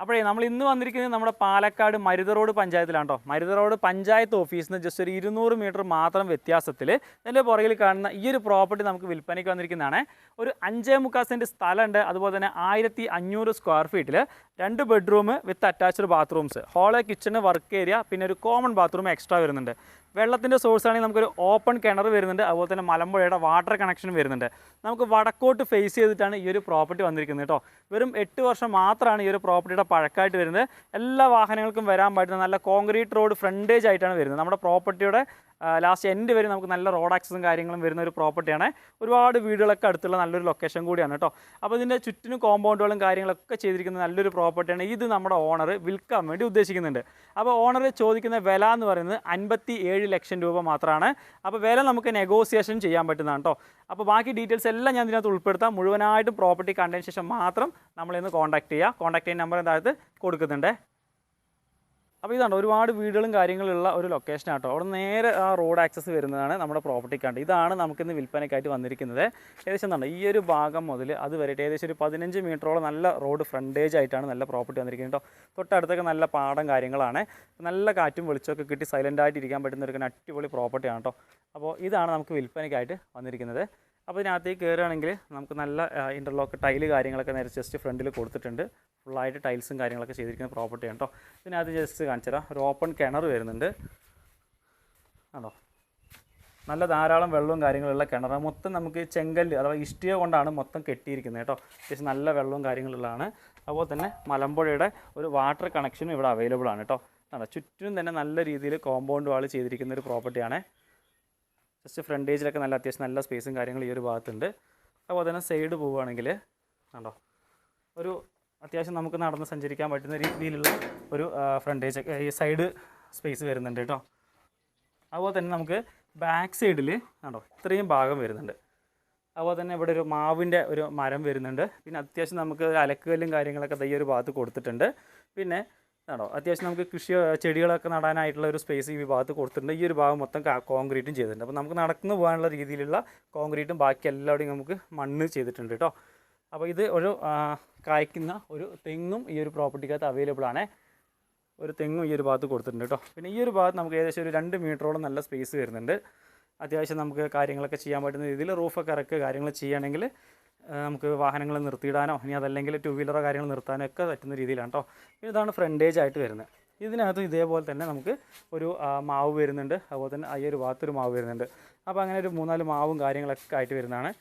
അപ്പോഴേ നമ്മൾ ഇന്ന് വന്നിരിക്കുന്നത് നമ്മുടെ പാലക്കാട് മരുത റോഡ് പഞ്ചായത്തിലാണ് കേട്ടോ മരുത റോഡ് പഞ്ചായത്ത് ഓഫീസിന് ജസ്റ്റ് ഒരു ഇരുന്നൂറ് മീറ്റർ മാത്രം വ്യത്യാസത്തിൽ ഇതിന്റെ പുറകിൽ കാണുന്ന ഈ ഒരു പ്രോപ്പർട്ടി നമുക്ക് വിൽപ്പനയ്ക്ക് വന്നിരിക്കുന്നതാണ്. ഒരു അഞ്ചേ മുക്കാൽ സ്ഥലമുണ്ട്. അതുപോലെ തന്നെ ആയിരത്തി അഞ്ഞൂറ് സ്ക്വയർ ഫീറ്റിൽ രണ്ട് bedroom with attached bathrooms hall kitchen work area പിന്നെ ഒരു കോമൺ ബാത്റൂം എക്സ്ട്രാ വരുന്നുണ്ട്. വെള്ളത്തിന്റെ സോഴ്സ് ആണെങ്കിൽ നമുക്കൊരു ഓപ്പൺ കിണർ വരുന്നുണ്ട്. അതുപോലെ തന്നെ മലമ്പുഴയുടെ വാട്ടർ കണക്ഷൻ വരുന്നുണ്ട്. നമുക്ക് വടക്കോട്ട് ഫേസ് ചെയ്തിട്ടാണ് ഈ ഒരു പ്രോപ്പർട്ടി വന്നിരിക്കുന്നത് കേട്ടോ. വെറും എട്ട് വർഷം മാത്രമാണ് ഈ ഒരു പ്രോപ്പർട്ടിയുടെ പഴക്കമായിട്ട് വരുന്നത്. എല്ലാ വാഹനങ്ങൾക്കും വരാൻ പറ്റുന്ന നല്ല കോൺക്രീറ്റ് റോഡ് ഫ്രണ്ടേജ് ആയിട്ടാണ് വരുന്നത്. നമ്മുടെ പ്രോപ്പർട്ടിയുടെ ലാസ്റ്റ് എൻഡ് വരെ നമുക്ക് നല്ല റോഡ് ആക്സസും കാര്യങ്ങളും വരുന്ന ഒരു പ്രോപ്പർട്ടിയാണ് ഒരുപാട് വീടുകളൊക്കെ അടുത്തുള്ള നല്ലൊരു ലൊക്കേഷൻ കൂടിയാണ് കേട്ടോ അപ്പോൾ ഇതിന്റെ ചുറ്റിനും കോമ്പൗണ്ടുകളും കാര്യങ്ങളൊക്കെ ചെയ്തിരിക്കുന്ന നല്ലൊരു പ്രോപ്പർട്ടിയാണ് ഇത് നമ്മുടെ ഓണർ വിൽക്കാൻ വേണ്ടി ഉദ്ദേശിക്കുന്നുണ്ട്. അപ്പോൾ ഓണർ ചോദിക്കുന്ന വില എന്ന് പറയുന്നത് അൻപത്തി ഏഴ് ലക്ഷം രൂപ മാത്രമാണ് അപ്പോൾ വില നമുക്ക് നെഗോസിയേഷൻ ചെയ്യാൻ പറ്റുന്നതാണ് കേട്ടോ അപ്പോൾ ബാക്കി ഡീറ്റെയിൽസ് എല്ലാം ഞാൻ ഇതിനകത്ത് ഉൾപ്പെടുത്താം. മുഴുവനായിട്ടും പ്രോപ്പർട്ടി കണ്ടതിന് ശേഷം മാത്രം നമ്മളിന്ന് കോൺടാക്ട് ചെയ്യുക കോൺടാക്ട് ചെയ്യുന്ന നമ്പർ താഴത്ത് കൊടുക്കുന്നുണ്ട്. അപ്പോൾ ഇതാണ് ഒരുപാട് വീടുകളും കാര്യങ്ങളുള്ള ഒരു ലൊക്കേഷൻ ആട്ടോ. അവിടെ നേരെ ആ റോഡ് ആക്സസ് വരുന്നതാണ് നമ്മുടെ പ്രോപ്പർട്ടി കണ്ട് ഇതാണ് നമുക്കിന്ന് വിൽപ്പനയ്ക്കായിട്ട് വന്നിരിക്കുന്നത്. ഏകദേശം എന്താണ് ഈ ഒരു ഭാഗം മുതൽ അത് വരെയായിട്ട് ഏകദേശം ഒരു പതിനഞ്ച് മീറ്ററോളം നല്ല റോഡ് ഫ്രണ്ടേജ് ആയിട്ടാണ് നല്ല പ്രോപ്പർട്ടി വന്നിരിക്കുന്നത് കേട്ടോ തൊട്ടടുത്തൊക്കെ നല്ല പാടം കാര്യങ്ങളാണ്. നല്ല കാറ്റും വെളിച്ചമൊക്കെ കിട്ടി സൈലന്റ് ആയിട്ട് ഇരിക്കാൻ പറ്റുന്ന ഒരു അടിപൊളി പ്രോപ്പർട്ടിയാണ് കേട്ടോ അപ്പോൾ ഇതാണ് നമുക്ക് വിൽപ്പനയ്ക്കായിട്ട് വന്നിരിക്കുന്നത്. അപ്പോൾ ഇതിനകത്തേക്ക് കയറുകയാണെങ്കിൽ നമുക്ക് നല്ല ഇന്റർലോക്ക് ടൈൽ കാര്യങ്ങളൊക്കെ നേരെ ജസ്റ്റ് ഫ്രണ്ടിൽ കൊടുത്തിട്ടുണ്ട്. ഫുള്ളായിട്ട് ടൈൽസും കാര്യങ്ങളൊക്കെ ചെയ്തിരിക്കുന്ന പ്രോപ്പർട്ടിയാണ് കേട്ടോ ഇതിനകത്ത് ജസ്റ്റ് കാണിച്ചു തരാം ഒരു ഓപ്പൺ കിണർ വരുന്നുണ്ട്. ആണോ? നല്ല ധാരാളം വെള്ളവും കാര്യങ്ങളുള്ള കിണർ. മൊത്തം നമുക്ക് ചെങ്കല്ല് അഥവാ ഇഷ്ടിക കൊണ്ടാണ് മൊത്തം കെട്ടിയിരിക്കുന്നത് കേട്ടോ അത്യാവശ്യം നല്ല വെള്ളവും കാര്യങ്ങളുള്ളതാണ്. അതുപോലെ തന്നെ മലമ്പുഴയുടെ ഒരു വാട്ടർ കണക്ഷനും ഇവിടെ അവൈലബിൾ ആണ് കേട്ടോ ചുറ്റിനും തന്നെ നല്ല രീതിയിൽ കോമ്പൗണ്ട് വാൾ ചെയ്തിരിക്കുന്ന ഒരു പ്രോപ്പർട്ടിയാണ് ജസ്റ്റ് ഫ്രണ്ടേജിലൊക്കെ നല്ല അത്യാവശ്യം നല്ല സ്പേസും കാര്യങ്ങളും ഈ ഒരു ഭാഗത്തുണ്ട്. അപ്പോൾ തന്നെ സൈഡ് പോവുകയാണെങ്കിൽ കണ്ടോ? ഒരു അത്യാവശ്യം നമുക്ക് നടന്ന് സഞ്ചരിക്കാൻ പറ്റുന്ന രീതിയിലുള്ള ഒരു ഫ്രണ്ടേജ് ഈ സൈഡ് സ്പേസ് വരുന്നുണ്ട് കേട്ടോ. അതുപോലെ തന്നെ നമുക്ക് ബാക്ക് സൈഡിൽ കണ്ടോ? ഇത്രയും ഭാഗം വരുന്നുണ്ട്. അതുപോലെ തന്നെ ഇവിടെ ഒരു മാവിന്റെ ഒരു മരം വരുന്നുണ്ട്. പിന്നെ അത്യാവശ്യം നമുക്ക് അലക്കുകല്ലും കാര്യങ്ങളൊക്കെ ഈ ഒരു ഭാഗത്ത് കൊടുത്തിട്ടുണ്ട്. പിന്നെ ആണോ? അത്യാവശ്യം നമുക്ക് കൃഷി ചെടികളൊക്കെ നടാനായിട്ടുള്ള ഒരു സ്പേസ് ഈ ഭാഗത്ത് കൊടുത്തിട്ടുണ്ട്. ഈ ഒരു ഭാഗം മൊത്തം കോൺക്രീറ്റും ചെയ്തിട്ടുണ്ട്. അപ്പോൾ നമുക്ക് നടന്നു പോകാനുള്ള രീതിയിലുള്ള കോൺക്രീറ്റും ബാക്കി എല്ലാവിടെയും നമുക്ക് മണ്ണ് ചെയ്തിട്ടുണ്ട് കേട്ടോ അപ്പോൾ ഇത് ഒരു കായ്ക്കുന്ന ഒരു തെങ്ങും ഈ ഒരു പ്രോപ്പർട്ടിക്കകത്ത് അവൈലബിൾ ആണ്. ഒരു തെങ്ങും ഈ ഒരു ഭാഗത്ത് കൊടുത്തിട്ടുണ്ട് കേട്ടോ പിന്നെ ഈ ഒരു ഭാഗത്ത് നമുക്ക് ഏകദേശം ഒരു രണ്ട് മീറ്ററോളം നല്ല സ്പേസ് വരുന്നുണ്ട്. അത്യാവശ്യം നമുക്ക് കാര്യങ്ങളൊക്കെ ചെയ്യാൻ പറ്റുന്ന രീതിയിൽ റൂഫൊക്കെ ഇറക്കുക കാര്യങ്ങൾ ചെയ്യുകയാണെങ്കിൽ നമുക്ക് വാഹനങ്ങൾ നിർത്തിയിടാനോ ഇനി അതല്ലെങ്കിൽ ടു വീലറോ കാര്യങ്ങൾ നിർത്താനോ ഒക്കെ പറ്റുന്ന രീതിയിലാണ് കേട്ടോ ഇതാണ് ഫ്രണ്ടേജ് ആയിട്ട് വരുന്നത്. ഇതിനകത്തും ഇതേപോലെ തന്നെ നമുക്ക് ഒരു മാവ് വരുന്നുണ്ട്. അതുപോലെ തന്നെ ഒരു ഭാഗത്തൊരു മാവ് വരുന്നുണ്ട്. അപ്പോൾ അങ്ങനെ ഒരു മൂന്നാൽ മാവും കാര്യങ്ങളൊക്കെ ആയിട്ട് വരുന്നതാണ്.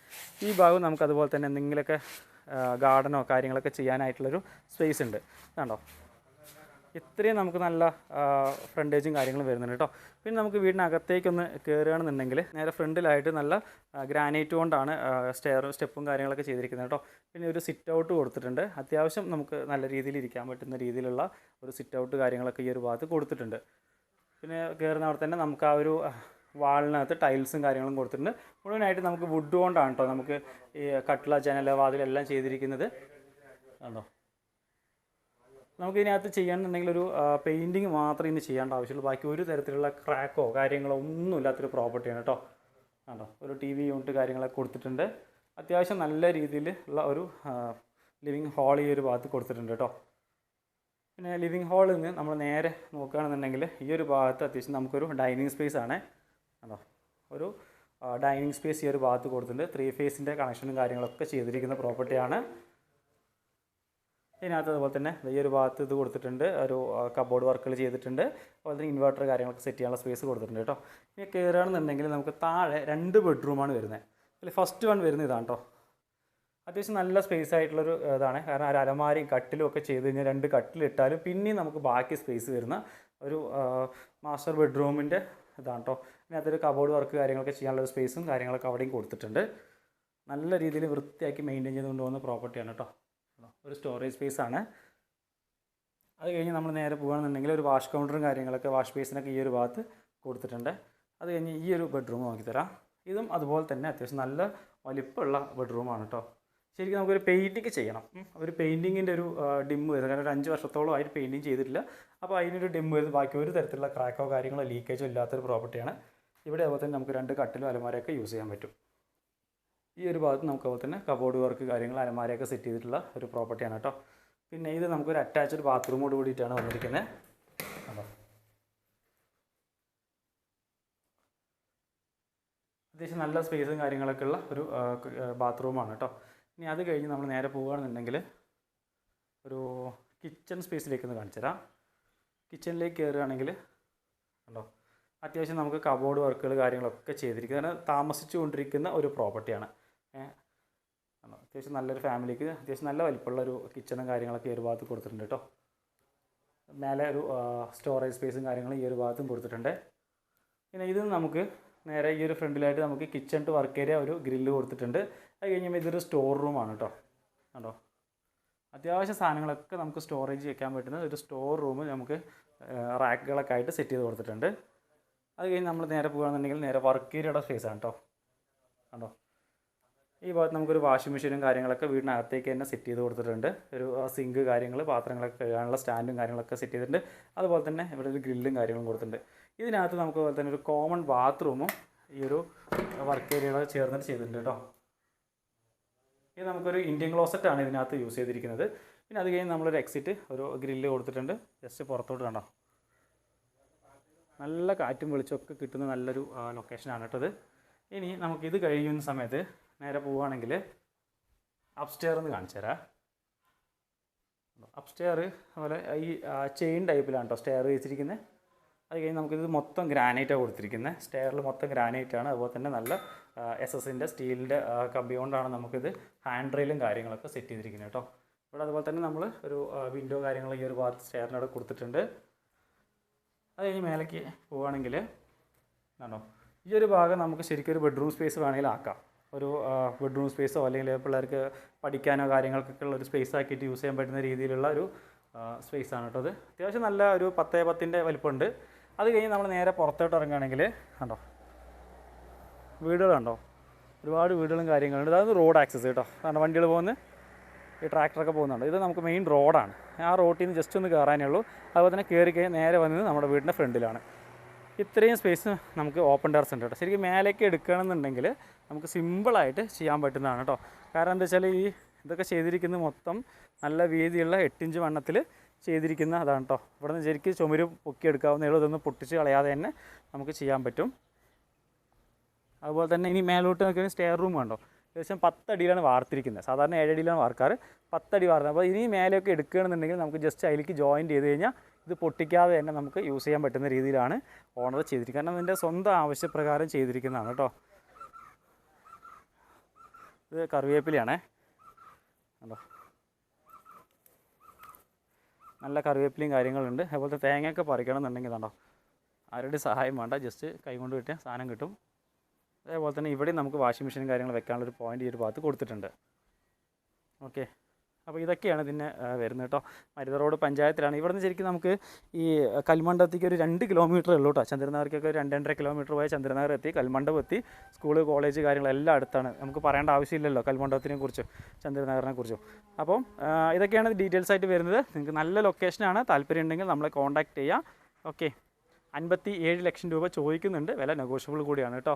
ഈ ഭാഗം നമുക്ക് അതുപോലെ തന്നെ എന്തെങ്കിലുമൊക്കെ ഗാർഡനോ കാര്യങ്ങളൊക്കെ ചെയ്യാനായിട്ടുള്ളൊരു സ്പേസ് ഉണ്ട്. കണ്ടോ ഇത്രയും നമുക്ക് നല്ല ഫ്രണ്ടേജും കാര്യങ്ങളും വരുന്നുണ്ട് കേട്ടോ പിന്നെ നമുക്ക് വീടിനകത്തേക്കൊന്ന് കയറുകയാണെന്നുണ്ടെങ്കിൽ നേരെ ഫ്രണ്ടിലായിട്ട് നല്ല ഗ്രാനൈറ്റ് കൊണ്ടാണ് സ്റ്റെയർ സ്റ്റെപ്പും കാര്യങ്ങളൊക്കെ ചെയ്തിരിക്കുന്നത് കേട്ടോ പിന്നെ ഒരു സിറ്റ് ഔട്ട് കൊടുത്തിട്ടുണ്ട്. അത്യാവശ്യം നമുക്ക് നല്ല രീതിയിൽ ഇരിക്കാൻ പറ്റുന്ന രീതിയിലുള്ള ഒരു സിറ്റ് ഔട്ട് കാര്യങ്ങളൊക്കെ ഈ ഒരു ഭാഗത്ത് കൊടുത്തിട്ടുണ്ട്. പിന്നെ കയറുന്ന അവിടെ തന്നെ നമുക്ക് ആ ഒരു വാളിനകത്ത് ടൈൽസും കാര്യങ്ങളും കൊടുത്തിട്ടുണ്ട്. മുഴുവനായിട്ട് നമുക്ക് വുഡ് കൊണ്ടാണ് കേട്ടോ നമുക്ക് ഈ കട്ടിള ജനല വാതിലെല്ലാം ചെയ്തിരിക്കുന്നത്. കണ്ടോ? നമുക്ക് ഇതിനകത്ത് ചെയ്യാന്നുണ്ടെങ്കിൽ ഒരു പെയിന്റിങ് മാത്രമേ ഇനി ചെയ്യേണ്ട ആവശ്യമുള്ളൂ. ബാക്കി ഒരു തരത്തിലുള്ള ക്രാക്കോ കാര്യങ്ങളോ ഒന്നും ഇല്ലാത്തൊരു പ്രോപ്പർട്ടിയാണ് കേട്ടോ. കണ്ടോ? ഒരു ടി വി യൂണിറ്റ് കാര്യങ്ങളൊക്കെ കൊടുത്തിട്ടുണ്ട്. അത്യാവശ്യം നല്ല രീതിയിൽ ഉള്ള ഒരു ലിവിങ് ഹാൾ ഈ ഒരു ഭാഗത്ത് കൊടുത്തിട്ടുണ്ട് കേട്ടോ. പിന്നെ ലിവിങ് ഹാളിൽ നിന്ന് നമ്മൾ നേരെ നോക്കുകയാണെന്നുണ്ടെങ്കിൽ ഈ ഒരു ഭാഗത്ത് അത്യാവശ്യം നമുക്കൊരു ഡൈനിങ് സ്പേസ് ആണ്. കണ്ടോ? ഒരു ഡൈനിങ് സ്പേസ് ഈ ഒരു ഭാഗത്ത് കൊടുത്തിട്ടുണ്ട്. ത്രീ ഫേസിന്റെ കണക്ഷനും കാര്യങ്ങളൊക്കെ ചെയ്തിരിക്കുന്ന പ്രോപ്പർട്ടിയാണ് ഇതിനകത്ത് അതുപോലെ തന്നെ ഈ ഒരു ഭാഗത്ത് ഇത് കൊടുത്തിട്ടുണ്ട്. ഒരു കബോർഡ് വർക്കുകൾ ചെയ്തിട്ടുണ്ട്. അതുപോലെ തന്നെ ഇൻവെർട്ടർ കാര്യങ്ങളൊക്കെ സെറ്റ് ചെയ്യാനുള്ള സ്പേസ് കൊടുത്തിട്ടുണ്ട് കേട്ടോ. ഇനി കയറുകയാണെന്നുണ്ടെങ്കിൽ നമുക്ക് താഴെ രണ്ട് ബെഡ്റൂമാണ് വരുന്നത്. അതിൽ ഫസ്റ്റ് വൺ വരുന്നത് ഇതാണ് കേട്ടോ അത്യാവശ്യം നല്ല സ്പേസ് ആയിട്ടുള്ളൊരു ഇതാണ്. കാരണം ഒരു അലമാരയും കട്ടിലും ഒക്കെ ചെയ്ത് കഴിഞ്ഞാൽ രണ്ട് കട്ടിലിട്ടാലും പിന്നെയും നമുക്ക് ബാക്കി സ്പേസ് വരുന്ന ഒരു മാസ്റ്റർ ബെഡ്റൂമിന്റെ ഇതാണ് കേട്ടോ ഇതിനകത്തൊരു കബോർഡ് വർക്ക് കാര്യങ്ങളൊക്കെ ചെയ്യാനുള്ള സ്പേസും കാര്യങ്ങളൊക്കെ അവിടെയും കൊടുത്തിട്ടുണ്ട്. നല്ല രീതിയിൽ വൃത്തിയാക്കി മെയിന്റെയിൻ ചെയ്തുകൊണ്ട് പോകുന്ന പ്രോപ്പർട്ടിയാണ് കേട്ടോ ഒരു സ്റ്റോറേജ് സ്പേസ് ആണ്. അത് കഴിഞ്ഞ് നമ്മൾ നേരെ പോകുകയാണെന്നുണ്ടെങ്കിൽ ഒരു വാഷ് കൗണ്ടറും കാര്യങ്ങളൊക്കെ വാഷ് ബേസിനൊക്കെ ഈ ഒരു ഭാഗത്ത് കൊടുത്തിട്ടുണ്ട്. അത് കഴിഞ്ഞ് ഈ ഒരു ബെഡ്റൂം നോക്കി തരാം ഇതും അതുപോലെ തന്നെ അത്യാവശ്യം നല്ല വലിപ്പമുള്ള ബെഡ്റൂമാണ് കേട്ടോ ശരിക്കും നമുക്കൊരു പെയിന്റിങ് ചെയ്യണം. ഒരു പെയിന്റിങ്ങിന്റെ ഒരു ഡിം വരുന്നത്. കാരണം ഒരു അഞ്ച് വർഷത്തോളം ആയിട്ട് പെയിന്റിങ് ചെയ്തിട്ടില്ല. അപ്പോൾ അതിനൊരു ഡിം വരുന്നത്. ബാക്കി ഒരു തരത്തിലുള്ള ക്രാക്കോ കാര്യങ്ങളോ ലീക്കേജോ ഇല്ലാത്തൊരു പ്രോപ്പർട്ടിയാണ് ഇവിടെ അതുപോലെ തന്നെ നമുക്ക് രണ്ട് കട്ടിലും അലമാരയൊക്കെ യൂസ് ചെയ്യാൻ പറ്റും. ഈ ഒരു ഭാഗത്ത് നമുക്ക് അതുപോലെ തന്നെ കബോർഡ് വർക്ക് കാര്യങ്ങൾ അലമാരയൊക്കെ സെറ്റ് ചെയ്തിട്ടുള്ള ഒരു പ്രോപ്പർട്ടിയാണ് കേട്ടോ. പിന്നെ ഇത് നമുക്കൊരു അറ്റാച്ച്ഡ് ബാത്റൂമോട് കൂടിയിട്ടാണ് വന്നിരിക്കുന്നത് അത്യാവശ്യം നല്ല സ്പേസും കാര്യങ്ങളൊക്കെ ഉള്ള ഒരു ബാത്റൂമാണ് കേട്ടോ. ഇനി അത് കഴിഞ്ഞ് നമ്മൾ നേരെ പോവുകയാണെന്നുണ്ടെങ്കിൽ ഒരു കിച്ചൺ സ്പേസിലേക്ക് ഒന്ന് കാണിച്ചു തരാം കിച്ചണിലേക്ക് കയറുകയാണെങ്കിൽ കണ്ടോ? അത്യാവശ്യം നമുക്ക് കബോർഡ് വർക്കുകൾ കാര്യങ്ങളൊക്കെ ചെയ്തിരിക്കുന്നത് താമസിച്ചു കൊണ്ടിരിക്കുന്ന ഒരു പ്രോപ്പർട്ടിയാണ് അത്യാവശ്യം നല്ലൊരു ഫാമിലിക്ക് അത്യാവശ്യം നല്ല വലിപ്പമുള്ള ഒരു കിച്ചണും കാര്യങ്ങളൊക്കെ ഈ ഒരു ഭാഗത്ത് കൊടുത്തിട്ടുണ്ട് കേട്ടോ മേലെ ഒരു സ്റ്റോറേജ് സ്പേസും കാര്യങ്ങളും ഈ ഒരു ഭാഗത്തും കൊടുത്തിട്ടുണ്ട്. പിന്നെ ഇത് നമുക്ക് നേരെ ഈ ഒരു ഫ്രണ്ടിലായിട്ട് നമുക്ക് കിച്ചൺ ടു വർക്ക് ഏരിയ ഒരു ഗ്രില്ല് കൊടുത്തിട്ടുണ്ട്. അത് കഴിഞ്ഞപ്പോൾ ഇതൊരു സ്റ്റോർ റൂമാണ് കേട്ടോ കണ്ടോ അത്യാവശ്യം സാധനങ്ങളൊക്കെ നമുക്ക് സ്റ്റോറേജ് വെക്കാൻ പറ്റുന്ന ഒരു സ്റ്റോർ റൂം നമുക്ക് റാക്കുകളൊക്കെ ആയിട്ട് സെറ്റ് ചെയ്ത് കൊടുത്തിട്ടുണ്ട്. അത് കഴിഞ്ഞ് നമ്മൾ നേരെ പോകുകയാണെന്നുണ്ടെങ്കിൽ നേരെ വർക്ക് ഏരിയയുടെ ഫേസ് ആണ് കേട്ടോ കണ്ടോ? ഈ ഭാഗത്ത് നമുക്കൊരു വാഷിംഗ് മെഷീനും കാര്യങ്ങളൊക്കെ വീടിനകത്തേക്ക് തന്നെ സെറ്റ് ചെയ്ത് കൊടുത്തിട്ടുണ്ട്. ഒരു സിങ്ക് കാര്യങ്ങൾ പാത്രങ്ങളൊക്കെ കഴുകാനുള്ള സ്റ്റാൻഡും കാര്യങ്ങളൊക്കെ സെറ്റ് ചെയ്തിട്ടുണ്ട്. അതുപോലെ തന്നെ ഇവിടെ ഒരു ഗ്രില്ലും കാര്യങ്ങളും കൊടുത്തിട്ടുണ്ട്. ഇതിനകത്ത് നമുക്ക് അതുപോലെ തന്നെ ഒരു കോമൺ ബാത്റൂമും ഈ ഒരു വർക്ക് ഏരിയയോട് ചേർന്നിട്ട് ചെയ്തിട്ടുണ്ട് കേട്ടോ ഇത് നമുക്കൊരു ഇന്ത്യൻ ക്ലോസറ്റാണ് ഇതിനകത്ത് യൂസ് ചെയ്തിരിക്കുന്നത്. പിന്നെ അത് കഴിഞ്ഞ് നമ്മളൊരു എക്സിറ്റ് ഒരു ഗ്രില്ല് കൊടുത്തിട്ടുണ്ട്. ജസ്റ്റ് പുറത്തോട്ട് കണ്ടോ? നല്ല കാറ്റും വെളിച്ചമൊക്കെ കിട്ടുന്ന നല്ലൊരു ലൊക്കേഷനാണ് കേട്ടത് ഇനി നമുക്കിത് കഴിയുന്ന സമയത്ത് നേരെ പോവുകയാണെങ്കിൽ അപ്സ്റ്റെയർ എന്ന് കാണിച്ചു തരാം. അപ്സ്റ്റെയർ അതുപോലെ ഈ ചെയിൻ ടൈപ്പിലാണ് കേട്ടോ സ്റ്റെയർ വെച്ചിരിക്കുന്നത് അത് കഴിഞ്ഞ് നമുക്കിത് മൊത്തം ഗ്രാനൈറ്റാണ് കൊടുത്തിരിക്കുന്നത് സ്റ്റെയറിൽ മൊത്തം ഗ്രാനൈറ്റാണ് അതുപോലെ തന്നെ നല്ല എസ് എസിന്റെ സ്റ്റീലിന്റെ കമ്പി കൊണ്ടാണ് നമുക്കിത് ഹാൻഡ് റെയിലും കാര്യങ്ങളൊക്കെ സെറ്റ് ചെയ്തിരിക്കുന്നത് കേട്ടോ. ഇവിടെ അതുപോലെ തന്നെ നമ്മൾ ഒരു വിൻഡോ കാര്യങ്ങൾ ഈ ഒരു ഭാഗത്ത് സ്റ്റെയറിനോട് കൊടുത്തിട്ടുണ്ട്. അത് കഴിഞ്ഞ് മേലേക്ക് പോവുകയാണെങ്കിൽ ആണോ ഈ ഒരു ഭാഗം നമുക്ക് ശരിക്കും ഒരു ബെഡ്റൂം സ്പേസ് വേണമെങ്കിൽ ആക്കാം. ഒരു ബെഡ്റൂം സ്പേസോ അല്ലെങ്കിൽ പിള്ളേർക്ക് പഠിക്കാനോ കാര്യങ്ങൾക്കൊക്കെ ഉള്ള ഒരു സ്പേസ് ആക്കിയിട്ട് യൂസ് ചെയ്യാൻ പറ്റുന്ന രീതിയിലുള്ള ഒരു സ്പേസ് ആണ് കേട്ടോ അത്. അത്യാവശ്യം നല്ല ഒരു പത്തേ പത്തിന്റെ വലിപ്പമുണ്ട്. അത് കഴിഞ്ഞ് നമ്മൾ നേരെ പുറത്തോട്ട് ഇറങ്ങുകയാണെങ്കിൽ കണ്ടോ? വീടുകളുണ്ടോ ഒരുപാട് വീടുകളും കാര്യങ്ങളുണ്ട് അതായത് റോഡ് ആക്സസ് കേട്ടോ. കാരണം വണ്ടികൾ പോകുന്ന ഈ ട്രാക്ടറൊക്കെ പോകുന്നുണ്ട്. ഇത് നമുക്ക് മെയിൻ റോഡാണ് ആ റോട്ടിൽ നിന്ന് ജസ്റ്റ് ഒന്ന് കയറാനേ ഉള്ളൂ. അതുപോലെ തന്നെ കയറി കഴിഞ്ഞാൽ നേരെ വന്നത് നമ്മുടെ വീടിന്റെ ഫ്രണ്ടിലാണ്. ഇത്രയും സ്പേസ് നമുക്ക് ഓപ്പൺ ടെറസ് ഉണ്ട് കേട്ടോ. ശരിക്കും മേലേക്ക് എടുക്കുകയാണെന്നുണ്ടെങ്കിൽ നമുക്ക് സിമ്പിളായിട്ട് ചെയ്യാൻ പറ്റുന്നതാണ് കേട്ടോ. കാരണം എന്താ വെച്ചാൽ ഈ ഇതൊക്കെ ചെയ്തിരിക്കുന്നത് മൊത്തം നല്ല വീതിയുള്ള എട്ടിഞ്ച് വണ്ണത്തിൽ ചെയ്തിരിക്കുന്ന അതാണ് കേട്ടോ. ഇവിടെ നിന്ന് ശരിക്കും ചുമര് പൊക്കിയെടുക്കാവുന്ന ഇതൊന്നും പൊട്ടിച്ച് കളയാതെ തന്നെ നമുക്ക് ചെയ്യാൻ പറ്റും. അതുപോലെ തന്നെ ഇനി മേലോട്ട് നോക്കിയാൽ സ്റ്റെയർ റൂം കണ്ടോ ഏകദേശം പത്തടിയിലാണ് വാർത്തിരിക്കുന്നത്. സാധാരണ ഏഴടിയിലാണ് വാർക്കാറ്. പത്തടി വാർത്തത് അപ്പോൾ ഇനി മേലെയൊക്കെ എടുക്കുകയാണെന്നുണ്ടെങ്കിൽ നമുക്ക് ജസ്റ്റ് അതിലേക്ക് ജോയിന്റ് ചെയ്ത് കഴിഞ്ഞാൽ ഇത് പൊട്ടിക്കാതെ തന്നെ നമുക്ക് യൂസ് ചെയ്യാൻ പറ്റുന്ന രീതിയിലാണ് ഓണർ ചെയ്തിരിക്കുന്നത്. കാരണം അതിന്റെ സ്വന്തം ആവശ്യപ്രകാരം ചെയ്തിരിക്കുന്നതാണ് കേട്ടോ. ഇത് കറിവേപ്പിലയാണേ. കണ്ടോ? നല്ല കറിവേപ്പിലയും കാര്യങ്ങളുണ്ട്. അതുപോലത്തെ തേങ്ങയൊക്കെ പറിക്കണം എന്നുണ്ടെങ്കിൽ കണ്ടോ? ആരുടെ സഹായം വേണ്ട. ജസ്റ്റ് കൈകൊണ്ട് കിട്ടിയാൽ സാധനം കിട്ടും. അതേപോലെ തന്നെ ഇവിടെ നമുക്ക് വാഷിംഗ് മെഷീൻ കാര്യങ്ങൾ വെക്കാനുള്ള ഒരു പോയിന്റ് ഈ ഒരു ഭാഗത്ത് കൊടുത്തിട്ടുണ്ട്. ഓക്കെ അപ്പോൾ ഇതൊക്കെയാണ് ഇതിന് വരുന്നത് കേട്ടോ മരുത റോഡ് പഞ്ചായത്തിലാണ്. ഇവിടെ നിന്ന് ശരിക്കും നമുക്ക് ഈ കൽമണ്ഡത്തേക്ക് ഒരു രണ്ട് കിലോമീറ്റർ ഉള്ളൂ കേട്ടോ ചന്ദ്രനഗർക്കൊക്കെ ഒരു രണ്ട് രണ്ടര കിലോമീറ്റർ പോയ ചന്ദ്രനഗർ എത്തി കൽമണ്ഡപം എത്തി. സ്കൂൾ കോളേജ് കാര്യങ്ങളെല്ലാം അടുത്താണ്. നമുക്ക് പറയേണ്ട ആവശ്യമില്ലല്ലോ കൽമണ്ഡപത്തിനെ കുറിച്ചും ചന്ദ്രനഗറിനെ കുറിച്ചും. അപ്പം ഇതൊക്കെയാണ് ഡീറ്റെയിൽസ് ആയിട്ട് വരുന്നത്. നിങ്ങൾക്ക് നല്ല ലൊക്കേഷനാണ് താല്പര്യം ഉണ്ടെങ്കിൽ നമ്മളെ കോൺടാക്റ്റ് ചെയ്യാം. ഓക്കെ അൻപത്തി ഏഴ് ലക്ഷം രൂപ ചോദിക്കുന്നുണ്ട്. വില നെഗോഷ്യബിൾ കൂടിയാണ് കേട്ടോ